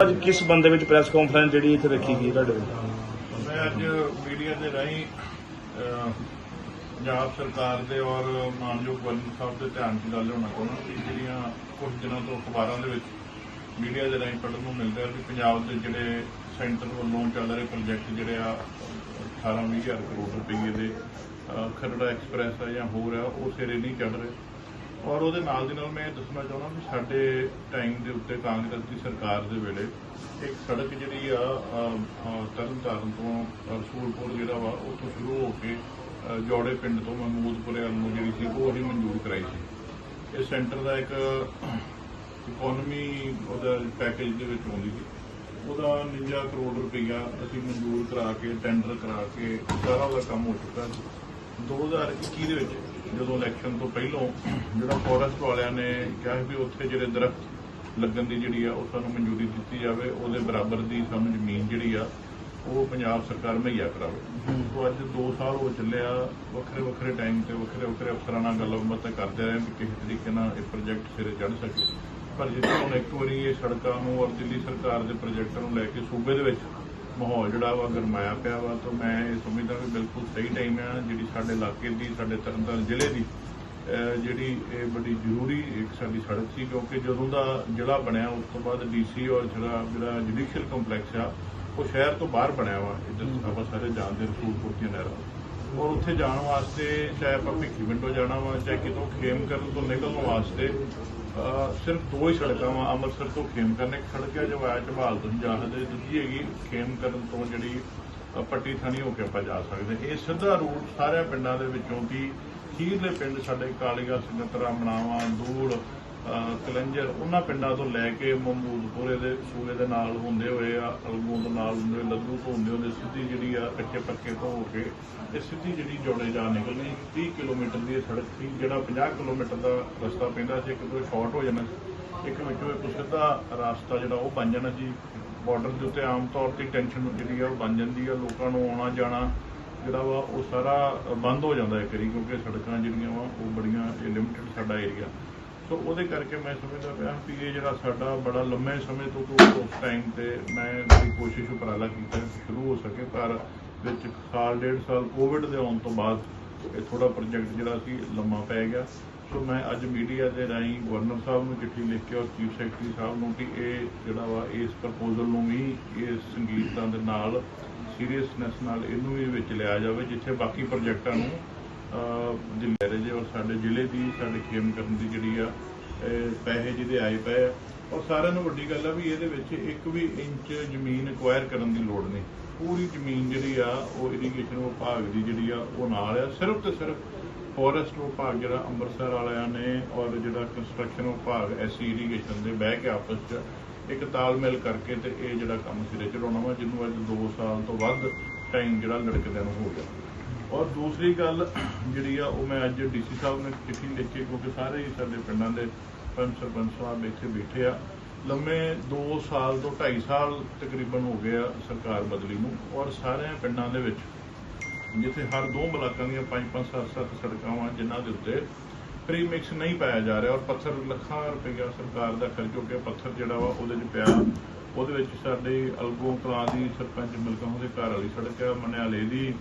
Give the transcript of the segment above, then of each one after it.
ਅੱਜ ਕਿਸ ਬੰਦੇ ਵਿੱਚ ਪ੍ਰੈਸ ਕਾਨਫਰੰਸ ਜਿਹੜੀ ਇੱਥੇ ਰੱਖੀ ਗਈ ਤੁਹਾਡੇ ਵੱਲੋਂ? ਮੈਂ ਅੱਜ ਮੀਡੀਆ ਦੇ ਰਾਹੀਂ ਅਹ, ਪੰਜਾਬ ਸਰਕਾਰ ਦੇ ਔਰ ਮਾਨਯੋਗ ਗਵਰਨਰ ਸਾਹਿਬ ਦੇ ਧਿਆਨ 'ਚ ਗੱਲ ਹੋਣਾ ਚਾਹੁੰਦਾ ਕਿ ਜਿਹੜੀਆਂ ਕੁਝ ਦਿਨਾਂ ਤੋਂ ਅਖਬਾਰਾਂ ਦੇ ਵਿੱਚ ਮੀਡੀਆ ਦੇ ਰਾਹੀਂ ਪੜ੍ਹਨ ਨੂੰ ਮਿਲ ਰਿਹਾ ਕਿ ਪੰਜਾਬ ਦੇ ਜਿਹੜੇ ਸੈਂਟਰ ਵੱਲੋਂ ਚੱਲ ਰਹੇ ਪ੍ਰੋਜੈਕਟ ਜਿਹੜੇ ਆ 18 ਵੀਹ ਹਜ਼ਾਰ ਕਰੋੜ ਰੁਪਏ ਦੇ ਅਹ, ਖਰੜਾ ਐਕਸਪ੍ਰੈਸ ਆ ਜਾਂ ਹੋਰ ਆ ਉਹ ਸਿਰੇ ਨਹੀਂ ਚੜ ਰਹੇ ਔਰ ਉਹਦੇ ਨਾਲ ਦੀ ਨਾਲ ਮੈਂ ਇਹ ਦੱਸਣਾ ਚਾਹੁੰਦਾ ਵੀ ਸਾਡੇ ਟਾਈਮ ਦੇ ਉੱਤੇ ਕਾਂਗਰਸ ਦੀ ਸਰਕਾਰ ਦੇ ਵੇਲੇ ਇੱਕ ਸੜਕ ਜਿਹੜੀ ਆ ਅਹ, ਅਹ, ਤਰਨਤਾਰਨ ਤੋਂ ਅਹ, ਰਸੂਲਪੁਰ ਜਿਹੜਾ ਵਾ ਉੱਥੋਂ ਸ਼ੁਰੂ ਹੋ ਕੇ ਜੋੜੇ ਪਿੰਡ ਤੋਂ ਮਹਿਮੂਦਪੁਰੇ ਵੱਲ ਨੂੰ ਜਿਹੜੀ ਸੀ ਉਹ ਅਸੀਂ ਮਨਜ਼ੂਰ ਕਰਾਈ ਸੀ। ਇਹ ਸੈਂਟਰ ਦਾ ਇੱਕ ਇਕਨੋਮੀ ਉਹਦਾ ਪੈਕੇਜ ਦੇ ਵਿੱਚ ਆਉਂਦੀ ਸੀ। ਉਹਦਾ 49 ਕਰੋੜ ਰੁਪਈਆ ਅਸੀਂ ਮਨਜ਼ੂਰ ਕਰਾ ਕੇ ਟੈਂਡਰ ਕਰਾ ਕੇ ਸਾਰਾ ਉਹਦਾ ਕੰਮ ਹੋ ਚੁੱਕਾ ਸੀ। 2021 ਦੇ ਵਿੱਚ ਜਦੋਂ ਇਲੈਕਸ਼ਨ ਤੋਂ ਪਹਿਲਾਂ ਜਿਹੜਾ ਫੋਰੈਸਟ ਵਾਲਿਆਂ ਨੇ ਕਿਹਾ ਵੀ ਉੱਥੇ ਜਿਹੜੇ ਦਰਖਤ ਲੱਗਣ ਦੀ ਜਿਹੜੀ ਆ ਉਹ ਸਾਨੂੰ ਮਨਜ਼ੂਰੀ ਦਿੱਤੀ ਜਾਵੇ ਉਹਦੇ ਬਰਾਬਰ ਦੀ ਸਾਨੂੰ ਜ਼ਮੀਨ ਜਿਹੜੀ ਆ ਉਹ ਪੰਜਾਬ ਸਰਕਾਰ ਮੁਹੱਈਆ ਕਰਾਵੇ। ਤੋਂ ਅੱਜ 2 ਸਾਲ ਹੋ ਚੱਲਿਆ ਵੱਖਰੇ ਵੱਖਰੇ ਟਾਈਮ ਤੇ ਵੱਖਰੇ ਵੱਖਰੇ ਅਫਸਰਾਂ ਨਾਲ ਗੱਲਬਾਤ ਕਰਦੇ ਰਹੇ ਵੀ ਕਿਸੇ ਤਰੀਕੇ ਨਾਲ ਇਹ ਪ੍ਰੋਜੈਕਟ ਸਿਰੇ ਚੜ੍ਹ ਸਕੇ। ਪਰ ਜਿੱਥੇ ਹੁਣ ਇੱਕ ਵਾਰੀ ਇਹ ਸੜਕਾਂ ਨੂੰ ਔਰ ਦਿੱਲੀ ਸਰਕਾਰ ਦੇ ਪ੍ਰੋਜੈਕਟਾਂ ਨੂੰ ਲੈ ਕੇ ਸੂਬੇ ਦੇ ਵਿੱਚ ਮਾਹੌਲ ਜਿਹੜਾ ਵਾ ਗਰਮਾਇਆ ਪਿਆ ਵਾ ਤਾਂ ਮੈਂ ਇਹ ਸਮਝਦਾ ਵੀ ਬਿਲਕੁਲ ਸਹੀ ਟਾਈਮ ਹੈ ਜਿਹੜੀ ਸਾਡੇ ਇਲਾਕੇ ਦੀ ਸਾਡੇ ਤਰਨਤਾਰਨ ਜ਼ਿਲ੍ਹੇ ਦੀ ਜਿਹੜੀ ਇਹ ਬੜੀ ਜ਼ਰੂਰੀ ਇੱਕ ਸਾਡੀ ਸੜਕ ਸੀ ਕਿਉਂਕਿ ਜਦੋਂ ਦਾ ਜ਼ਿਲ੍ਹਾ ਬਣਿਆ ਉਸ ਤੋਂ ਬਾਅਦ ਡੀਸੀ ਔਰ ਜਿਹੜਾ ਜਿਹੜਾ ਜੁਡੀਸ਼ੀਅਲ ਕੰਪਲੈਕਸ ਆ ਉਹ ਸ਼ਹਿਰ ਤੋਂ ਬਾਹਰ ਬਣਿਆ ਵਾ ਇੱਧਰ ਆਪਾਂ ਸਾਰੇ ਜਾਣਦੇ ਰਸੂਲਪੁਰ ਦੀਆਂ ਨਹਿਰਾਂ। ਔਰ ਉੱਥੇ ਜਾਣ ਵਾਸਤੇ, ਚਾਹੇ ਆਪਾਂ ਭਿੱਖੀ ਵਿੰਡੋ ਜਾਣਾ ਵਾ, ਚਾਹੇ ਕਿਤੋਂ ਖੇਮ ਕਰਨ ਤੋਂ ਨਿਕਲਣ ਵਾਸਤੇ ਸਿਰਫ ਦੋ ਹੀ ਸੜਕਾਂ ਵਾ, ਅੰਮ੍ਰਿਤਸਰ ਤੋਂ ਖੇਮ ਕਰਨ। ਇੱਕ ਸੜਕ ਹੈ ਜੋ ਆਇਆ ਝਬਾਲ ਤੋਂ ਜਾ ਸਕਦੇ, ਦੂਜੀ ਹੈਗੀ ਖੇਮ ਕਰਨ ਤੋਂ ਜਿਹੜੀ ਪੱਟੀ ਥਾਣੀ ਹੋ ਕੇ ਆਪਾਂ ਜਾ ਸਕਦੇ। ਇਹ ਸਿੱਧਾ ਰੂਟ ਸਾਰਿਆਂ ਪਿੰਡਾਂ ਦੇ ਵਿੱਚੋਂ ਦੀ ਖੀਰਲੇ ਪਿੰਡ ਸਾਡੇ ਕਾਲੀਆ ਸੰਗਤਰਾ ਮਣਾਵਾ ਦੂਲ ਕਲੰਜਰ ਉਹਨਾਂ ਪਿੰਡਾਂ ਤੋਂ ਲੈ ਕੇ ਮਮੂਦਪੁਰੇ ਦੇ ਸੂਏ ਦੇ ਨਾਲ ਹੁੰਦੇ ਹੋਏ ਆ ਅਲਗੋਂ ਦੇ ਨਾਲ ਹੁੰਦੇ ਹੋਏ, ਲੱਦੂ ਤੋਂ ਹੁੰਦੇ ਹੁੰਦੇ ਸਿੱਧੀ ਜਿਹੜੀ ਆ ਕੱਚੇ ਪੱਕੇ ਤੋਂ ਹੋ ਕੇ ਇਹ ਸਿੱਧੀ ਜਿਹੜੀ ਜੋੜੇ ਜਾ ਨਿਕਲਣੀ 30 ਕਿਲੋਮੀਟਰ ਦੀ ਇਹ ਸੜਕ ਸੀ ਜਿਹੜਾ 50 ਕਿਲੋਮੀਟਰ ਦਾ ਰਸਤਾ ਪੈਂਦਾ ਸੀ ਇੱਕ ਤੋਂ ਸ਼ਾਰਟ ਹੋ ਜਾਣਾ ਸੀ। ਇੱਕ ਵਿੱਚੋਂ ਇੱਕ ਸਿੱਧਾ ਰਸਤਾ ਜਿਹੜਾ ਉਹ ਬਣ ਜਾਣਾ ਸੀ। ਬਾਰਡਰ ਦੇ ਉੱਤੇ ਆਮ ਤੌਰ ਤੇ ਟੈਨਸ਼ਨ ਜਿਹੜੀ ਆ ਉਹ ਬਣ ਜਾਂਦੀ ਆ ਲੋਕਾਂ ਨੂੰ ਆਉਣਾ ਜਾਣਾ ਜਿਹੜਾ ਵਾ ਉਹ ਸਾਰਾ ਬੰਦ ਹੋ ਜਾਂਦਾ ਹੈ ਕਰੀ ਕਿਉਂਕਿ ਸੜਕਾਂ ਜਿਹੜੀਆਂ ਵਾ ਉਹ ਬੜੀਆਂ ਲਿਮਟਿਡ ਸਾਡਾ ਏਰੀਆ ਸੋ ਉਹਦੇ ਕਰਕੇ ਮੈਂ ਸਮਝਦਾ ਪਿਆ ਵੀ ਇਹ ਜਿਹੜਾ ਸਾਡਾ ਬੜਾ ਲੰਮੇ ਸਮੇਂ ਤੋਂ ਤੋਂ ਉਸ ਟਾਈਮ ਤੇ ਮੈਂ ਬੜੀ ਕੋਸ਼ਿਸ਼ ਉਪਰਾਲਾ ਕੀਤਾ ਸ਼ੁਰੂ ਹੋ ਸਕੇ, ਪਰ ਵਿੱਚ ਸਾਲ, ਡੇਢ ਸਾਲ ਕੋਵਿਡ ਦੇ ਆਉਣ ਤੋਂ ਬਾਅਦ ਇਹ ਥੋੜਾ ਪ੍ਰੋਜੈਕਟ ਜਿਹੜਾ ਸੀ ਲੰਮਾ ਪੈ ਗਿਆ। ਸੋ ਮੈਂ ਅੱਜ ਮੀਡੀਆ ਦੇ ਰਾਹੀਂ ਗਵਰਨਰ ਸਾਹਿਬ ਨੂੰ ਚਿੱਠੀ ਲਿਖ ਕੇ ਔਰ ਚੀਫ ਸੈਕਟਰੀ ਸਾਹਿਬ ਨੂੰ ਕਿ ਇਹ ਜਿਹੜਾ ਵਾ, ਇਸ ਪ੍ਰਪੋਜ਼ਲ ਨੂੰ ਵੀ ਇਸ ਸੰਗੀਤਾਂ ਦੇ ਨਾਲ ਸੀਰੀਅਸਨੈਸ ਨਾਲ ਇਹਨੂੰ ਵੀ ਵਿੱਚ ਲਿਆ ਜਾਵੇ, ਜਿੱਥੇ ਬਾਕੀ ਪ੍ਰੋਜੈਕਟਾਂ ਨੂੰ ਅਹ ਜ਼ਿਲ੍ਹੇ ਦੇ ਔਰ ਸਾਡੇ ਜ਼ਿਲ੍ਹੇ ਦੀ, ਸਾਡੇ ਖੇਮ ਕਰਨ ਦੀ ਜਿਹੜੀ ਆ ਪੈਸੇ ਜਿਹਦੇ ਆਏ ਪਏ ਆ। ਔਰ ਸਾਰਿਆਂ ਨੂੰ ਵੱਡੀ ਗੱਲ ਆ ਵੀ ਇਹਦੇ ਵਿੱਚ ਇੱਕ ਵੀ ਇੰਚ ਜ਼ਮੀਨ ਐਕਵਾਇਰ ਕਰਨ ਦੀ ਲੋੜ ਨਹੀਂ। ਪੂਰੀ ਜ਼ਮੀਨ ਜਿਹੜੀ ਆ, ਉਹ ਇਰੀਗੇਸ਼ਨ ਵਿਭਾਗ ਦੀ ਜਿਹੜੀ ਆ, ਉਹ ਨਾਲ ਆ। ਸਿਰਫ ਤੇ ਸਿਰਫ ਫੋਰੈਸਟ ਵਿਭਾਗ ਜਿਹੜਾ ਅੰਮ੍ਰਿਤਸਰ ਵਾਲਿਆਂ ਨੇ ਔਰ ਜਿਹੜਾ ਕੰਸਟਰਕਸ਼ਨ ਵਿਭਾਗ ਐਸੀ ਇਰੀਗੇਸ਼ਨ ਦੇ ਬਹਿ ਕੇ ਆਪਸ 'ਚ ਇੱਕ ਤਾਲਮੇਲ ਕਰਕੇ ਤੇ ਇਹ ਜਿਹੜਾ ਕੰਮ ਸਿਰੇ ਚੜਾਉਣਾ ਵਾ, ਜਿਹਨੂੰ ਅੱਜ 2 ਸਾਲ ਤੋਂ ਵੱਧ ਟਾਈਮ ਜਿਹੜਾ ਲੜਕਦਿਆਂ ਨੂੰ ਹੋ ਗਿਆ। ਔਰ ਦੂਸਰੀ ਗੱਲ ਜਿਹੜੀ ਆ, ਉਹ ਮੈਂ ਅੱਜ ਡੀਸੀ ਸਾਹਿਬ ਨੇ ਚਿੱਠੀ ਲਿਖੀ ਕਿਉਂਕਿ ਸਾਰੇ ਹੀ ਸਾਡੇ ਪਿੰਡਾਂ ਦੇ ਪੰਚ ਸਰਪੰਚ ਸਾਹਿਬ ਇੱਥੇ ਬੈਠੇ ਆ। ਲੰਮੇ 2 ਸਾਲ ਤੋਂ 2.5 ਸਾਲ ਤਕਰੀਬਨ ਹੋ ਗਏ ਆ ਸਰਕਾਰ ਬਦਲੀ ਨੂੰ, ਔਰ ਸਾਰਿਆਂ ਪਿੰਡਾਂ ਦੇ ਵਿੱਚ ਜਿੱਥੇ ਹਰ ਦੋ ਬਲਾਕਾਂ ਦੀਆਂ 5-5 7-7 ਸੜਕਾਂ ਵਾਂ ਜਿਨ੍ਹਾਂ ਦੇ ਉੱਤੇ ਪ੍ਰੀ ਮਿਕਸ ਨਹੀਂ ਪਾਇਆ ਜਾ ਰਿਹਾ, ਔਰ ਪੱਥਰ ਲੱਖਾਂ ਰੁਪਈਆ ਸਰਕਾਰ ਦਾ ਖਰਚ ਹੋ ਕੇ ਪੱਥਰ ਜਿਹੜਾ ਵਾ, ਉਹਦੇ 'ਚ ਪਿਆ। ਉਹਦੇ ਵਿੱਚ ਸਾਡੇ ਅਲਗੋਂ ਕਲਾਂ ਦੀ ਸਰਪੰਚ ਮਿਲਕਾਂ ਦੇ ਘਰ ਵਾਲੀ ਸੜਕ ਆ, ਮਨਿਆਲੇ ਦੀ।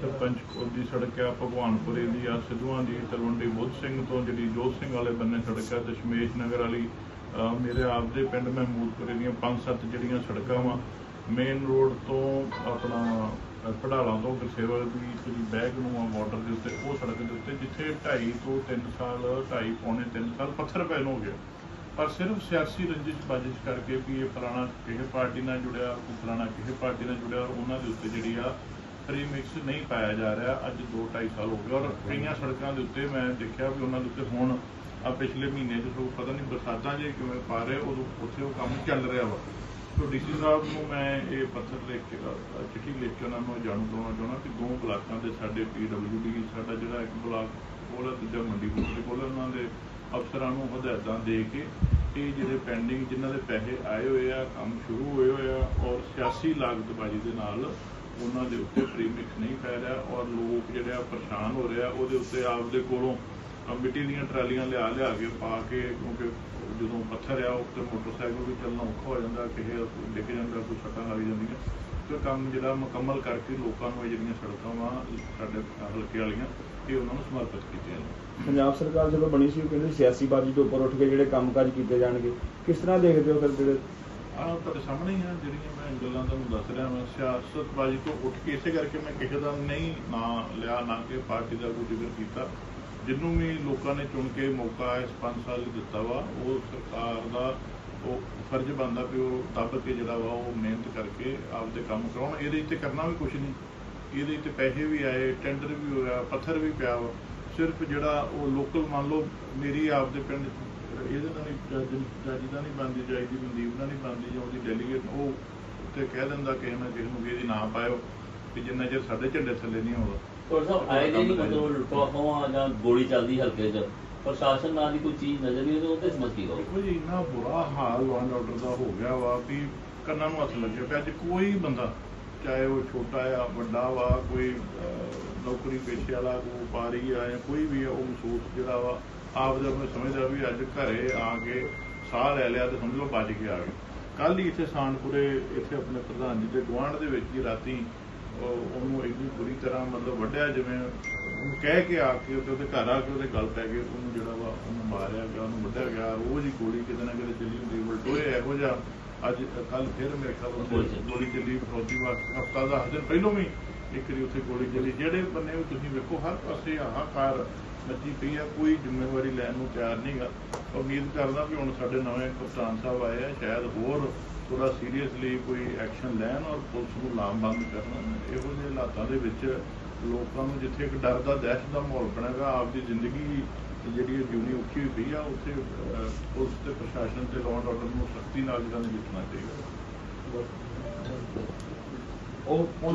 ਸਰਪੰਚ ਕੋਲ ਦੀ ਸੜਕ ਆ, ਭਗਵਾਨਪੁਰੇ ਦੀ ਆ, ਸਿੱਧੂਆਂ ਦੀ, ਤਲਵੰਡੀ ਬੁੱਧ ਸਿੰਘ ਤੋਂ ਜਿਹੜੀ ਜੋਤ ਸਿੰਘ ਵਾਲੇ ਬੰਨੇ ਸੜਕ ਆ ਦਸ਼ਮੇਸ਼ ਨਗਰ ਵਾਲੀ ਮੇਰੇ ਆਪ ਦੇ ਪਿੰਡ ਮਹਿਮੂਦਪੁਰੇ ਦੀਆਂ ਪੰਜ ਸੱਤ ਜਿਹੜੀਆਂ ਸੜਕਾਂ ਵਾ ਮੇਨ ਰੋਡ ਤੋਂ ਆਪਣਾ ਅਹ ਪੜਾਲਾ ਤੋਂ ਗਰਸੇਵਲ ਦੀ ਜਿਹੜੀ ਬੈਗ ਨੂੰ ਆ ਬਾਰਡਰ ਦੇ ਉੱਤੇ, ਉਹ ਸੜਕ ਦੇ ਉੱਤੇ, ਜਿੱਥੇ 2.5 ਤੋਂ 3 ਸਾਲ 2.5 ਪੌਣੇ 3 ਸਾਲ ਪੱਥਰ ਪੈਣ ਹੋ ਗਿਆ। ਪਰ ਸਿਰਫ ਸਿਆਸੀ ਰੰਜਿਸ਼ ਬਾਜ਼ਿਸ਼ ਕਰਕੇ ਵੀ ਇਹ ਫਲਾਣਾ ਕਿਸੇ ਪਾਰਟੀ ਨਾਲ ਜੁੜਿਆ ਕੋਈ ਫਲਾਣਾ ਕਿਸੇ ਪਾਰਟੀ ਨਾਲ ਜੁੜਿਆ ਉਹਨਾਂ ਦੇ ਉੱਤੇ ਜਿਹੜੀ ਆ ਪ੍ਰੀ ਮਿਕਸ ਨਹੀਂ ਪਾਇਆ ਜਾ ਰਿਹਾ, ਅੱਜ 2 2.5 ਸਾਲ ਹੋ ਗਏ। ਔਰ ਕਈਆਂ ਸੜਕਾਂ ਦੇ ਉੱਤੇ ਮੈਂ ਦੇਖਿਆ ਵੀ ਉਹਨਾਂ ਦੇ ਉੱਤੇ ਹੁਣ ਆ ਪਿਛਲੇ ਮਹੀਨੇ ਜਦੋਂ ਪਤਾ ਨਹੀਂ ਬਰਸਾਤਾਂ ਜੇ ਕਿਵੇਂ ਪਾ ਰਹੇ, ਉਦੋਂ ਉੱਥੇ ਉਹ ਕੰਮ ਚੱਲ ਰਿਹਾ ਵਾ। ਸੋ ਡੀਸੀ ਸਾਹਿਬ ਨੂੰ ਮੈਂ ਇਹ ਪੱਤਰ ਲਿਖ ਕੇ ਚਿੱਠੀ ਲਿਖ ਕੇ ਉਹਨਾਂ ਨੂੰ ਜਾਣੂ ਕਰਵਾਉਣਾ ਚਾਹੁੰਦਾ ਕਿ ਦੋ ਬਲਾਕਾਂ ਦੇ ਸਾਡੇ ਪੀਡਬਲਯੂਡੀ ਸਾਡਾ ਜਿਹੜਾ ਇੱਕ ਬਲਾਕ ਕੋਲ ਹੈ ਦੂਜਾ ਮੰਡੀ ਪੁੱਛੇ ਕੋਲ ਉਹਨਾਂ ਦੇ ਅਫਸਰਾਂ ਨੂੰ ਹਦਾਇਤਾਂ ਦੇ ਕੇ ਇਹ ਜਿਹੜੇ ਪੈਂਡਿੰਗ ਜਿਨ੍ਹਾਂ ਦੇ ਪੈਸੇ ਆਏ ਹੋਏ ਆ, ਕੰਮ ਸ਼ੁਰੂ ਹੋਏ ਹੋਏ ਆ, ਔਰ ਸਿਆਸੀ ਲਾਗਤਬਾਜ਼ੀ ਦੇ ਨਾਲ ਉਹਨਾਂ ਦੇ ਉੱਤੇ ਪ੍ਰੀਮਿਕਸ ਨਹੀਂ ਪੈ ਰਿਹਾ ਔਰ ਲੋਕ ਜਿਹੜੇ ਆ ਪਰੇਸ਼ਾਨ ਹੋ ਰਹੇ ਆ, ਉਹਦੇ ਉੱਤੇ ਆਪਦੇ ਕੋਲੋਂ ਮਿੱਟੀ ਦੀਆਂ ਟਰਾਲੀਆਂ ਲਿਆ ਲਿਆ ਕੇ ਪਾ ਕੇ, ਕਿਉਂਕਿ ਜਦੋਂ ਪੱਥਰ ਆ ਉੱਤੇ ਮੋਟਰਸਾਈਕਲ ਵੀ ਚੱਲਣਾ ਔਖਾ ਹੋ ਜਾਂਦਾ, ਕਿਸੇ ਡਿੱਗ ਜਾਂਦਾ, ਕੋਈ ਸੱਟਾਂ ਲੱਗ ਜਾਂਦੀਆਂ। ਤੇ ਕੰਮ ਜਿਹੜਾ ਮੁਕੰਮਲ ਕਰਕੇ ਲੋਕਾਂ ਨੂੰ ਇਹ ਜਿਹੜੀਆਂ ਸੜਕਾਂ ਵਾ, ਸਾਡੇ ਹਲਕੇ ਵਾਲੀਆਂ, ਇਹ ਉਹਨਾਂ ਨੂੰ ਸਮਰਪਿਤ ਕੀਤੀਆਂ ਪੰਜਾਬ ਸਰਕਾਰ ਜਦੋਂ ਬਣੀ ਸੀ, ਉਹ ਕਹਿੰਦੇ ਸਿਆਸੀ ਬਾਜੀ ਤੋਂ ਉੱਪਰ ਉੱਠ ਕੇ ਜਿਹੜੇ ਕੰਮਕਾਜ ਕੀਤੇ ਜਾਣਗੇ। ਕਿਸ ਤਰ੍ਹਾਂ ਦੇਖਦੇ ਹੋ ਫਿਰ ਜਿਹੜੇ ਆਹ ਤੁਹਾਡੇ ਸਾਹਮਣੇ ਹੀ ਆ, ਜਿਹੜੀਆਂ ਮੈਂ ਗੱਲਾਂ ਤੁਹਾਨੂੰ ਦੱਸ ਰਿਹਾ ਮੈਂ ਸਿਆਸਤਬਾਜ਼ੀ ਤੋਂ ਉੱਠ ਕੇ ਇਸੇ ਕਰਕੇ ਮੈਂ ਕਿਸੇ ਦਾ ਨਹੀਂ ਨਾ ਲਿਆ, ਨਾ ਕਿ ਪਾਰਟੀ ਦਾ ਕੋਈ ਜ਼ਿਕਰ ਕੀਤਾ। ਜਿਹਨੂੰ ਵੀ ਲੋਕਾਂ ਨੇ ਚੁਣ ਕੇ ਮੌਕਾ ਇਸ 5 ਸਾਲ ਲਈ ਦਿੱਤਾ ਵਾ, ਉਹ ਸਰਕਾਰ ਦਾ ਉਹ ਫਰਜ਼ ਬਣਦਾ ਵੀ ਉਹ ਦੱਬ ਕੇ ਜਿਹੜਾ ਵਾ, ਉਹ ਮਿਹਨਤ ਕਰਕੇ ਆਪਦੇ ਕੰਮ ਕਰਾਉਣ। ਇਹਦੇ 'ਤੇ ਕਰਨਾ ਵੀ ਕੁਝ ਨਹੀਂ। ਇਹਦੇ 'ਤੇ ਪੈਸੇ ਵੀ ਆਏ ਟੈਂਡਰ ਵੀ ਹੋਇਆ, ਪੱਥਰ ਵੀ ਪਿਆ ਵਾ। ਸਿਰਫ ਜਿਹੜਾ ਉਹ ਲੋਕਲ ਮੰਨ ਲਓ, ਮੇਰੀ ਆਪਦੇ ਪਿੰਡ ਇਹਦੇ ਨਾਲ ਨਹੀਂ ਜੱਜ ਦਾ ਨਹੀਂ ਬਣਦੀ ਚਾਹੀਦੀ ਮਨਦੀਪ ਦਾ ਨਹੀਂ ਬਣਦੀ ਜਾਂ ਉਹਦੀ ਡੈਲੀਗੇਟ ਉਹ ਉੱਤੇ ਕਹਿ ਦਿੰਦਾ ਕਿਸੇ ਨਾ ਕਿਸੇ ਨੂੰ ਵੀ ਇਹਦੀ ਨਾ ਪਾਇਓ ਕਿ ਜਿੰਨਾ ਚਿਰ ਸਾਡੇ ਝੰਡੇ ਥੱਲੇ ਨਹੀਂ ਆਉਂਦਾ। ਪਰ ਸਾਹਿਬ ਆਏ ਨਹੀਂ ਮਤਲਬ ਲੁੱਟਵਾ ਖੋਹਾਂ ਜਾਂ ਗੋਲੀ ਚੱਲਦੀ ਹਲਕੇ 'ਚ। ਪ੍ਰਸ਼ਾਸਨ ਨਾਲ ਦੀ ਕੋਈ ਚੀਜ਼ ਨਜ਼ਰ ਨਹੀਂ ਆਉਂਦੀ ਉਹਦੇ ਸਮਝ ਕਹੋ ਦੇਖੋ ਜੀ ਇੰਨਾ ਬੁਰਾ ਹਾਲ ਲਾਂਡ ਆਰਡਰ ਦਾ ਹੋ ਗਿਆ ਵਾ ਵੀ ਕੰਨਾਂ ਨੂੰ ਹੱਥ ਲੱਗਿਆ ਪਿਆ। ਅੱਜ ਕੋਈ ਬੰਦਾ ਚਾਹੇ ਉਹ ਛੋਟਾ ਆ ਵੱਡਾ ਵਾ ਕੋਈ ਨੌਕਰੀ ਪੇਸ਼ੇ ਵਾਲਾ ਕੋਈ ਵਪਾਰੀ ਆ ਜਾਂ ਕੋਈ ਵੀ ਆ ਉਹ ਮਹਿਸੂਸ ਜਿਹੜਾ ਵਾ ਆਪ ਦਾ ਆਪਣੇ ਸਮਝਦਾ ਵੀ ਅੱਜ ਘਰੇ ਆ ਕੇ ਸਾਹ ਲੈ ਲਿਆ ਤੇ ਸਮਝ ਲਓ ਬਚ ਕੇ ਆ ਗਏ। ਕੱਲ ਹੀ ਇੱਥੇ ਸਾਨਪੁਰੇ ਇੱਥੇ ਆਪਣੇ ਪ੍ਰਧਾਨ ਜੀ ਦੇ ਗੁਆਂਢ ਦੇ ਵਿੱਚ ਹੀ ਰਾਤੀ ਉਹ- ਉਹਨੂੰ ਇੰਨੀ ਬੁਰੀ ਤਰ੍ਹਾਂ ਮਤਲਬ ਵੱਢਿਆ ਜਿਵੇਂ ਕਹਿ ਕੇ ਆ ਕੇ ਉਹਦੇ ਘਰ ਆ ਕੇ ਉਹਦੇ ਗਲ ਪੈ ਗਏ ਉਹਨੂੰ ਜਿਹੜਾ ਵਾ ਉਹਨੂੰ ਮਾਰਿਆ ਗਿਆ ਉਹਨੂੰ ਵੱਢਿਆ ਗਿਆ ਰੋਜ਼ ਹੀ ਗੋਲੀ ਕਿਤੇ ਨਾ ਕਿਤੇ ਚੱਲੀ ਹੁੰਦੀ ਵਲਟੋਏ ਇਹੋ ਜਿਹਾ ਅੱਜ ਕੱਲ ਫਿਰ ਮੇਰੇ ਖਿਆਲ ਉੱਥੇ ਗੋਲੀ ਚੱਲੀ ਫਰੋਤੀ ਵਾਸਤੇ। ਹਫਤਾ ਦਾ ਦਿਨ ਪਹਿਲੋਂ ਵੀ ਇੱਕ ਵਾਰੀ ਉੱਥੇ ਗੋਲੀ ਚੱਲੀ। ਜਿਹੜੇ ਬੰਨੇ ਵੀ ਤੁਸੀਂ ਵੇਖੋ ਹਰ ਪਾਸੇ ਹਾਹਾਕਾਰ ਮੱਚੀ ਪਈ ਆ ਕੋਈ ਜ਼ਿੰਮੇਵਾਰੀ ਲੈਣ ਨੂੰ ਤਿਆਰ ਨਹੀਂਗਾ ਉਮੀਦ ਕਰਦਾ ਵੀ ਹੁਣ ਸਾਡੇ ਨਵੇਂ ਕਪਤਾਨ ਸਾਹਿਬ ਆਏ ਆ ਸ਼ਾਇਦ ਹੋਰ ਥੋੜਾ ਸੀਰੀਅਸਲੀ ਕੋਈ ਐਕਸ਼ਨ ਲੈਣ ਔਰ ਪੁਲਿਸ ਨੂੰ ਲਾਮਬੰਦ ਕਰਨ। ਇਹੋ ਜਿਹੇ ਹਾਲਾਤਾਂ ਦੇ ਵਿੱਚ ਲੋਕਾਂ ਨੂੰ ਜਿੱਥੇ ਇੱਕ ਡਰ ਦਾ ਦਹਿਸ਼ਤ ਦਾ ਮਾਹੌਲ ਬਣੇਗਾ ਆਪਦੀ ਜ਼ਿੰਦਗੀ ਜਿਹੜੀ ਇਹ ਜਿਉਣੀ ਔਖੀ ਹੋਈ ਪਈ ਆ ਉੱਥੇ ਪੁਲਿਸ ਤੇ ਪ੍ਰਸ਼ਾਸਨ ਤੇ ਲਾਅ ਆਰਡਰ ਨੂੰ ਸਖਤੀ ਨਾਲ ਜਿਹੜਾ ਨਜਿੱਠਣਾ ਚਾਹੀਦਾ। ਉਹ